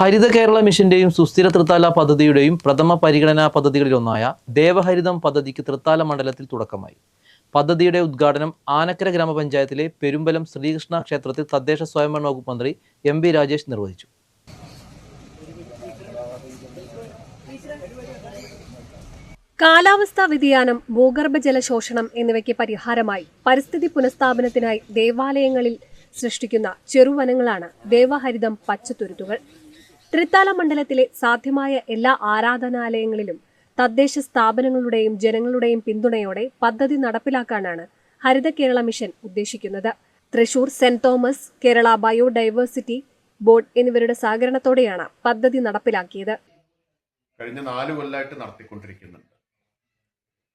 ഹരിത കേരള മിഷന്റെയും സുസ്ഥിര തൃത്താല പദ്ധതിയുടെയും പ്രഥമ പരിഗണനാ പദ്ധതികളിലൊന്നായ ദേവഹരിതം പദ്ധതിക്ക് തൃത്താല മണ്ഡലത്തിൽ തുടക്കമായി. പദ്ധതിയുടെ ഉദ്ഘാടനം ആനക്കര ഗ്രാമപഞ്ചായത്തിലെ പെരുമ്പലം ശ്രീകൃഷ്ണ ക്ഷേത്രത്തിൽ തദ്ദേശ സ്വയംഭരണ വകുപ്പ് മന്ത്രി എം വി രാജേഷ് നിർവഹിച്ചു. കാലാവസ്ഥാ വ്യതിയാനം ഭൂഗർഭജല ശോഷണം എന്നിവയ്ക്ക് പരിഹാരമായി പരിസ്ഥിതി പുനഃസ്ഥാപനത്തിനായി ദേവാലയങ്ങളിൽ സൃഷ്ടിക്കുന്ന ചെറുവനങ്ങളാണ് ദേവഹരിതം പച്ചത്തുരുത്തുകൾ. തൃത്താല മണ്ഡലത്തിലെ സാധ്യമായ എല്ലാ ആരാധനാലയങ്ങളിലും തദ്ദേശ സ്ഥാപനങ്ങളുടെയും ജനങ്ങളുടെയും പിന്തുണയോടെ പദ്ധതി നടപ്പിലാക്കാനാണ് ഹരിത കേരള മിഷൻ ഉദ്ദേശിക്കുന്നത്. Thrissur saint Thomas Kerala biodiversity board എന്നിവരുടെ സഹകരണത്തോടെയാണ് പദ്ധതി നടപ്പിലാക്കിയത്. കഴിഞ്ഞ നാല് കൊല്ലമായിട്ട് നടത്തിക്കൊണ്ടിരിക്കുന്നുണ്ട്.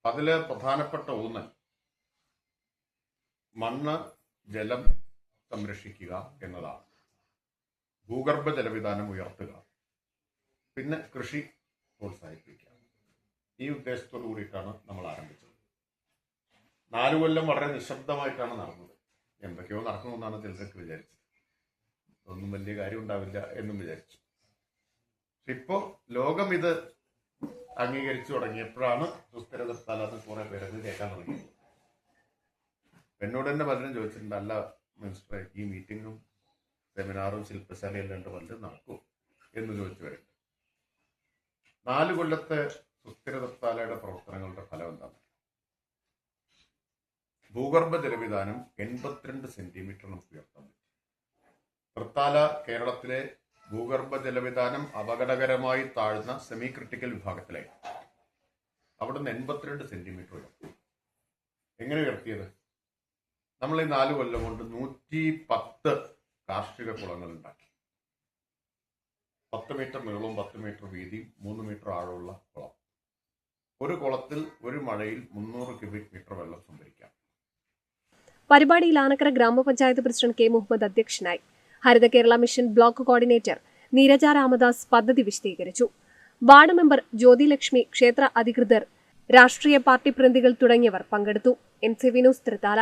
അതിൽ പ്രധാനപ്പെട്ട ഊന്നൽ മണ്ണ് ജലം സംരക്ഷിക്കുക എന്നതാണ്. ഭൂഗർഭ ജലവിധാനം ഉയർത്തുക. പിന്നെ കൃഷി പ്രോത്സാഹിപ്പിക്കുക. ഈ ഉദ്ദേശത്തോടു കൂടിയിട്ടാണ് നമ്മൾ ആരംഭിച്ചത്. നാലു കൊല്ലം വളരെ നിശബ്ദമായിട്ടാണ് നടന്നത്. എന്തൊക്കെയോ നടക്കണമെന്നാണ് ചിലരൊക്കെ വിചാരിച്ചത്. ഒന്നും വലിയ കാര്യം ഉണ്ടാവില്ല എന്നും വിചാരിച്ചു. ഇപ്പോ ലോകം ഇത് അംഗീകരിച്ചു തുടങ്ങിയപ്പോഴാണ് സുസ്ഥിരത സ്ഥലത്ത് കുറെ പേരൊക്കെ കേൾക്കാൻ തുടങ്ങിയത്. എന്നോട് തന്നെ പലരും ചോദിച്ചിട്ടുണ്ട് അല്ല മിനിസ്റ്ററെ ഈ മീറ്റിങ്ങും സെമിനാറും ശില്പശാലയും രണ്ട് പലരും നടക്കും എന്ന് ചോദിച്ചു വരുന്നുണ്ട് നാല് കൊല്ലത്തെ സുസ്ഥിര തത്താലയുടെ പ്രവർത്തനങ്ങളുടെ ഫലം എന്താണ്? ഭൂഗർഭ ജലവിധാനം എൺപത്തിരണ്ട് സെന്റിമീറ്റർ നമുക്ക് ഉയർത്താൻ പറ്റും. തൃത്താല കേരളത്തിലെ ഭൂഗർഭ ജലവിധാനം അപകടകരമായി താഴ്ന്ന സെമി ക്രിട്ടിക്കൽ വിഭാഗത്തിലായി. അവിടുന്ന് എൺപത്തിരണ്ട് സെന്റിമീറ്റർ ഉയർത്തി. എങ്ങനെ ഉയർത്തിയത്? നമ്മൾ ഈ നാല് കൊല്ലം കൊണ്ട് നൂറ്റി പത്ത് കാർഷിക കുളങ്ങൾ ഉണ്ടാക്കി. പത്ത് മീറ്റർ നീളവും പത്ത് മീറ്റർ വീതിയും മൂന്ന് മീറ്റർ ആഴമുള്ള കുളം. ഒരു കുളത്തിൽ ഒരു മഴയിൽ മുന്നൂറ് ക്യൂബിക് മീറ്റർ വെള്ളം സംഭരിക്കാം. പരിപാടിയിൽ ആനക്കര ഗ്രാമപഞ്ചായത്ത് പ്രസിഡന്റ് കെ മുഹമ്മദ് അധ്യക്ഷനായി. Haritha Kerala mission block coordinator Neeraja Ramdas പദ്ധതി വിശദീകരിച്ചു. വാർഡ് മെമ്പർ ജ്യോതി ലക്ഷ്മി ക്ഷേത്ര അധികൃതർ രാഷ്ട്രീയ പാർട്ടി പ്രതിനിധികൾ തുടങ്ങിയവർ പങ്കെടുത്തു. N C Vinos Thrithala.